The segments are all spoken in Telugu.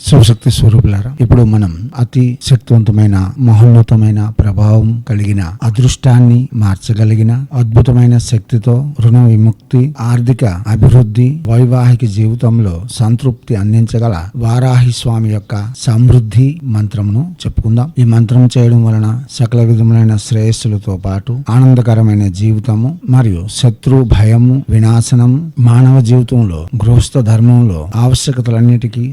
శివశక్తి స్వరూపులారా ఇప్పుడు మనం అతి శక్తివంతమైన మహోన్నతమైన ప్రభావం కలిగిన అదృష్టాన్ని మార్చగలిగిన అద్భుతమైన శక్తితో రుణ విముక్తి ఆర్థిక అభివృద్ధి వైవాహిక జీవితంలో సంతృప్తి అందించగల వారాహి స్వామి యొక్క సమృద్ధి మంత్రమును చెప్పుకుందాం. ఈ మంత్రం చేయడం వలన సకల విధములైన శ్రేయస్సులతో పాటు ఆనందకరమైన జీవితము మరియు శత్రు భయము వినాశనం మానవ జీవితంలో గృహస్థ ధర్మంలో ఆవశ్యకతలన్నిటికీ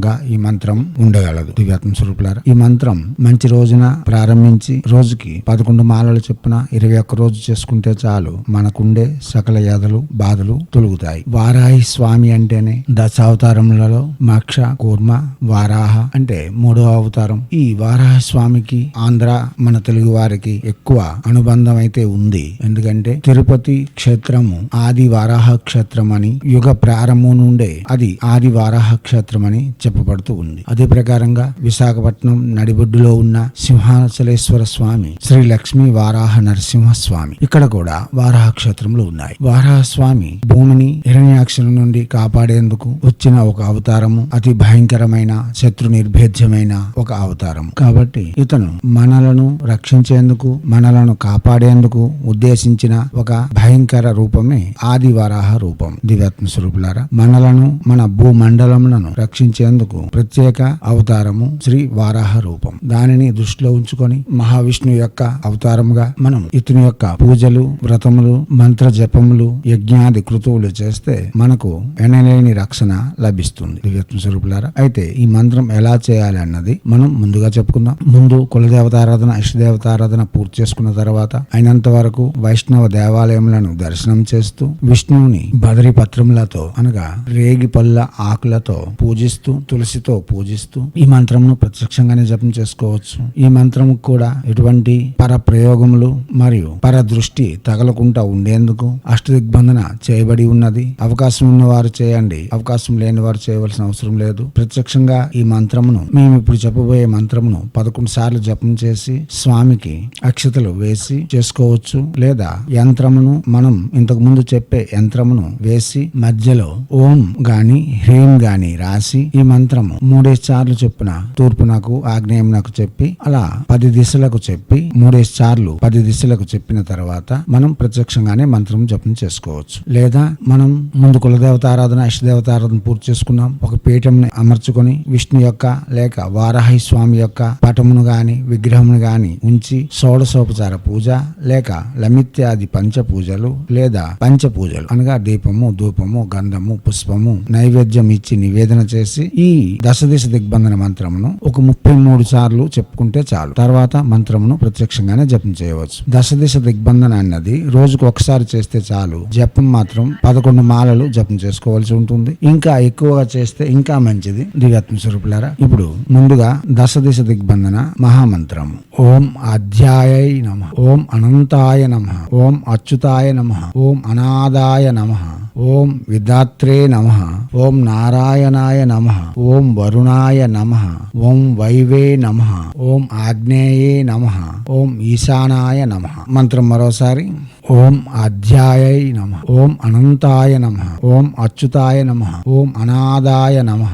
సమాధానముగా ఈ మంత్రం ఉండగలదు. దివ్యాత్మ స్వరూపులారా ఈ మంత్రం మంచి రోజున ప్రారంభించి రోజుకి పదకొండు మాలలు చొప్పున ఇరవై ఒక్క రోజు చేసుకుంటే చాలు మనకుండే సకల యాదలు బాధలు తొలుగుతాయి. వారాహి స్వామి అంటేనే దశావతారములలో మక్ష కూర్మ వారాహ అంటే మూడవ అవతారం. ఈ వారాహ స్వామికి ఆంధ్ర మన తెలుగు వారికి ఎక్కువ అనుబంధం అయితే ఉంది. ఎందుకంటే తిరుపతి క్షేత్రము ఆది వారాహ క్షేత్రం అని యుగ ప్రారంభం నుండే అది ఆది వారాహ క్షేత్రం అని చెప్పబడుతూ ఉంది. అదే ప్రకారంగా విశాఖపట్నం నడిబొడ్డులో ఉన్న సింహాచలేశ్వర స్వామి శ్రీ లక్ష్మీ వారాహ నరసింహ స్వామి. ఇక్కడ కూడా వారాహ క్షేత్రములు ఉన్నాయి. వారాహ స్వామి భూమిని హిరణ్యాక్షుల నుండి కాపాడేందుకు వచ్చిన ఒక అవతారము అతి భయంకరమైన శత్రు నిర్భేద్యమైన ఒక అవతారం కాబట్టి ఇతను మనలను రక్షించేందుకు మనలను కాపాడేందుకు ఉద్దేశించిన ఒక భయంకర రూపమే ఆది వరాహ రూపం. దివ్యాత్మ స్వరూపులారా మనలను మన భూమండలములను రక్షించేందుకు ప్రత్యేక అవతారము శ్రీ వారాహ రూపం. దానిని దృష్టిలో ఉంచుకొని మహావిష్ణు యొక్క అవతారముగా మనం ఇతని యొక్క పూజలు వ్రతములు మంత్ర జపములు యజ్ఞాది కృతువులు చేస్తే మనకు ఎనలేని రక్షణ లభిస్తుంది. దివ్యత్వ స్వరూపులారా అయితే ఈ మంత్రం ఎలా చేయాలి అన్నది మనం ముందుగా చెప్పుకుందాం. ముందు కులదేవతారాధన ఇష్టదేవతారాధన పూర్తి చేసుకున్న తర్వాత అయినంత వరకు వైష్ణవ దేవాలయములను దర్శనం చేస్తూ విష్ణువుని బదరి పత్రములతో అనగా రేగి పళ్ళ ఆకులతో పూజిస్తూ తులసితో పూజిస్తూ ఈ మంత్రమును ప్రత్యక్షంగానే జపం చేసుకోవచ్చు. ఈ మంత్రము కూడా ఎటువంటి పర ప్రయోగములు మరియు పర దృష్టి తగలకుండా ఉండేందుకు అష్టదిగ్బంధన చేయబడి ఉన్నది. అవకాశం అవకాశం ఉన్నవారు చేయండి. అవకాశం లేని వారు చేయవలసిన అవసరం లేదు. ప్రత్యక్షంగా ఈ మంత్రమును మేము ఇప్పుడు చెప్పబోయే మంత్రమును పదకొండు సార్లు జపం చేసి స్వామికి అక్షతలు వేసి చేసుకోవచ్చు. లేదా యంత్రమును మనం ఇంతకు ముందు చెప్పే యంత్రమును వేసి మధ్యలో ఓం గాని హ్రీం గాని రాసి ఈ మంత్రము మూడేసి సార్లు చెప్పిన తూర్పు నాకు ఆగ్నేయం నాకు చెప్పి అలా పది దిశలకు చెప్పి మూడేసి సార్లు పది దిశలకు చెప్పిన తర్వాత మనం ప్రత్యక్షంగానే మంత్రం జపం చేసుకోవచ్చు. లేదా మనం ముందు కులదేవత ఆరాధన ఇష్టదేవత ఆరాధన పూర్తి చేసుకున్నాం. ఒక పీఠంని అమర్చుకొని విష్ణు యొక్క లేక వారాహి స్వామి యొక్క పటమును గాని విగ్రహమును గాని ఉంచి షోడశోపచార పూజ లేక లమిత్యాది పంచ పూజలు లేదా పంచ పూజలు అనగా దీపము ధూపము గంధము పుష్పము నైవేద్యం ఇచ్చి నివేదన చేసి ఈ దశదిశ దిగ్బంధన మంత్రమును ఒక ముప్పై మూడు సార్లు చెప్పుకుంటే చాలు. తర్వాత మంత్రమును ప్రత్యక్షంగానే జపం చేయవచ్చు. దశదిశ దిగ్బంధన అన్నది రోజుకు ఒకసారి చేస్తే చాలు. జపం మాత్రం పదకొండు మాలలు జపం చేసుకోవాల్సి ఉంటుంది. ఇంకా ఎక్కువగా చేస్తే ఇంకా మంచిది. దివ్యాత్మ స్వరూపులారా ఇప్పుడు ముందుగా దశ దిశ దిగ్బంధన మహామంత్రము. ఓం అధ్యాయ నమ. ఓం అనంతాయ నమ. ఓం అచ్యుతాయ నమ. ఓం అనాదాయ నమ. ఓం విధాత్రే నమ. ఓం నారాయణాయ నమ. ఓం వరుణాయ నమ. ఓం వైవే నమ. ఓం ఆగ్నేయే నమ. ఓం ఈశానాయ నమ. మంత్రం మరోసారి. ఓం అధ్యాయ నమ ఓం అనంతాయ నమ ఓం అచ్యుతాయ నమ ఓం అనాదాయ నమ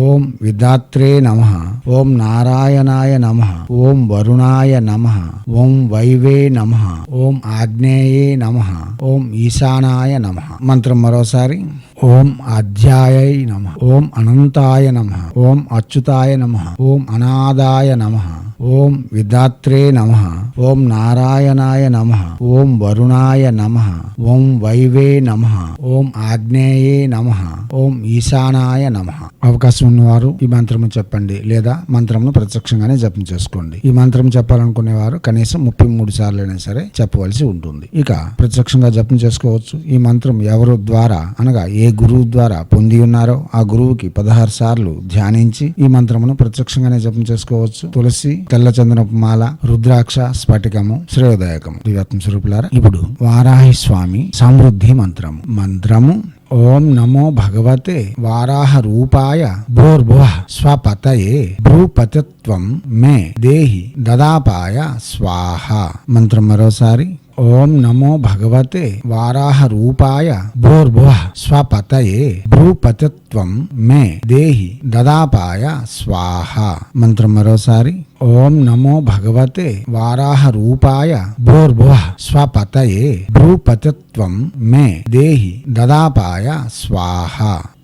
ఓం విధాత్రే నమ ఓం నారాయణాయ నమ ఓం వరుణాయ నమ ఓం వైవే నమ ఓం ఆగ్నేయే నమ ఓం ఈశానాయ నమ మంత్రం మరోసారి ఓం అధ్యాయ నమ ఓం అనంతాయ నమ ఓం అచ్యుతాయ నమ ఓం అనాదాయ నమ ఓం విధాత్రే నమ. ఓం నారాయణాయ నమ. ఓం వరుణాయ నమ. ఓం వైవే నమ. ఓం ఆగ్నేయే నమ. ఓం ఈశానాయ నమ. అవకాశం ఉన్నవారు ఈ మంత్రము చెప్పండి లేదా మంత్రమును ప్రత్యక్షంగానే జపం చేసుకోండి. ఈ మంత్రం చెప్పాలనుకునేవారు కనీసం ముప్పై మూడు సార్లు అయినా సరే చెప్పవలసి ఉంటుంది. ఇక ప్రత్యక్షంగా జపం చేసుకోవచ్చు. ఈ మంత్రం ఎవరు ద్వారా అనగా ఏ గురువు ద్వారా పొంది ఉన్నారో ఆ గురువుకి పదహారు సార్లు ధ్యానించి ఈ మంత్రమును ప్రత్యక్షంగానే జపం చేసుకోవచ్చు. తులసి తెల్ల చందనపు మాల రుద్రాక్ష స్ఫటికము శ్రేయోదాయకము. దివ్యాత్మ స్వరూపులారా ఇప్పుడు వారాహి స్వామి సమృద్ధి మంత్రము. మంత్రము ఓం నమో భగవతే వారాహ రూపాయ భూర్భువ స్వపతయే భూపతిత్వం మే దేహి దదాపాయ స్వాహ. మంత్రం మరోసారి ఓం నమో భగవతే వారాహ రూపాయ భూర్భువ స్వపతయే భూపతిత్వం మే దేహి దదాపాయ స్వాహ. మంత్రం మరోసారి ఓం నమో భగవతే వారాహ రూపాయ భూర్భువ స్వపతయే భ్రూపతిత్వం మే దేహి దదాపాయ స్వాహ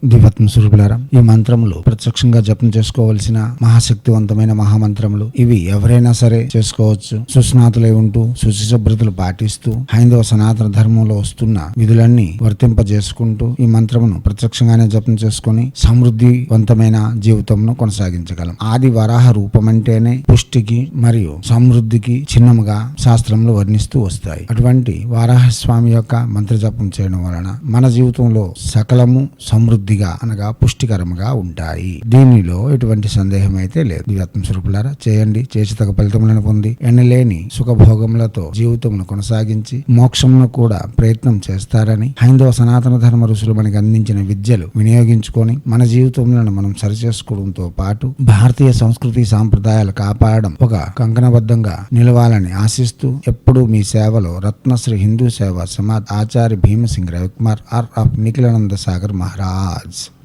దివత్మ స్వరూపులారా ఈ మంత్రములు ప్రత్యక్షంగా జపం చేసుకోవలసిన మహాశక్తివంతమైన మహామంత్రములు. ఇవి ఎవరైనా సరే చేసుకోవచ్చు. సుస్నాతులై ఉంటూ శుచిశుభ్రతలు పాటిస్తూ హైందవ సనాతన ధర్మంలో వస్తున్న విధులన్నీ వర్తింపజేసుకుంటూ ఈ మంత్రమును ప్రత్యక్షంగానే జపం చేసుకొని సమృద్ధివంతమైన జీవితంను కొనసాగించగలం. ఆది వరాహ రూపం అంటేనే పుష్టికి మరియు సమృద్ధికి చిహ్నముగా శాస్త్రంలో వర్ణిస్తూ వస్తాయి. అటువంటి వారాహస్వామి యొక్క మంత్ర జపం చేయడం వలన మన జీవితంలో సకలము సమృద్ధి సమృద్ధిగా అనగా పుష్టికరముగా ఉంటాయి. దీనిలో ఎటువంటి సందేహం అయితే లేదు. దివ్యాత్మ స్వరూపులారా చేయండి. చేసి తగ ఫలితములను పొంది ఎన్నలేని సుఖభోగములతో జీవితమును కొనసాగించి మోక్షమును కూడా ప్రయత్నం చేస్తారని హైందవ సనాతన ధర్మ ఋషులు మనకి అందించిన విద్యలు వినియోగించుకొని మన జీవితంలో మనం సరిచేసుకోవడంతో పాటు భారతీయ సంస్కృతి సాంప్రదాయాలు కాపాడడం ఒక కంకణబద్ధంగా నిలవాలని ఆశిస్తూ ఎప్పుడూ మీ సేవలో Ratnashri Hindu Seva Samaj Acharya Bhimsingh Ravikumar R of Nikhilananda Sagar Maharaj. gods.